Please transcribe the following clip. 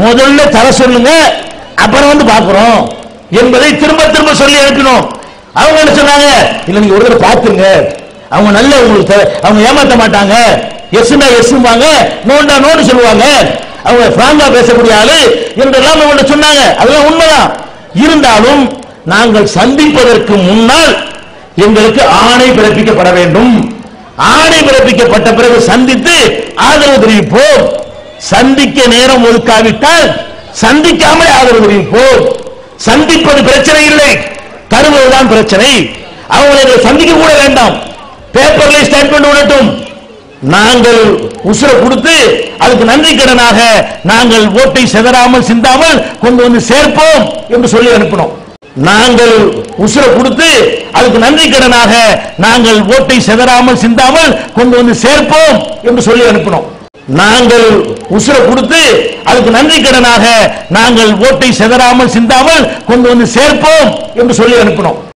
முதல்ல தர சொல்லுங்க அப்புறம் வந்து பாக்குறோம் என்பதை திரும்ப திரும்ப சொல்லி அனுப்பினோம். அவங்க என்ன சொன்னாங்க? இல்ல நீங்க ஒரு தடவை பாத்துங்க அவங்க நல்ல உங்களுக்கு அவங்க ஏமாத்த மாட்டாங்க. எஸ்னா எஸ்வாங்க நோண்டா நோண்டு சொல்லுவாங்க. அவங்க பிராங்கா பேசக்கூடிய ஆளு என்றெல்லாம் அவங்க சொன்னாங்க. அதெல்லாம் உண்மைதான். இருந்தாலும் நாங்கள் சந்திப்பதற்கு முன்னால் எங்களுக்கு ஆணை பிறப்பிக்கப்பட வேண்டும். ஆணை பிறப்பிக்கப்பட்ட பிறகு சந்தித்து ஆதரவு தெரிவிப்போம். சந்திக்க நேரம் ஒதுக்காவிட்டால் சந்திக்காமல் ஆதரவு போ. சந்திப்பது பிரச்சனை இல்லை. தருவதுதான் பிரச்சனை. அவங்களை சந்திக்க கூட வேண்டாம். பேப்பர்ல ஸ்டேட்மெண்ட் விடட்டும் நாங்கள் உசுர கொடுத்து அதுக்கு நன்றி கடனாக நாங்கள் ஓட்டை சிதறாமல் சிந்தாமல் கொண்டு வந்து சேர்ப்போம் என்று சொல்லி அனுப்பினோம். நாங்கள் உசுர கொடுத்து அதுக்கு நன்றி கடனாக நாங்கள் ஓட்டை சிதறாமல் சிந்தாமல் கொண்டு வந்து சேர்ப்போம் என்று சொல்லி அனுப்பினோம். நாங்கள் உசுர கொடுத்து அதுக்கு நன்றி கடனாக நாங்கள் ஓட்டை சிதறாமல் சிந்தாமல் கொண்டு வந்து சேர்ப்போம் என்று சொல்லி அனுப்பினோம்.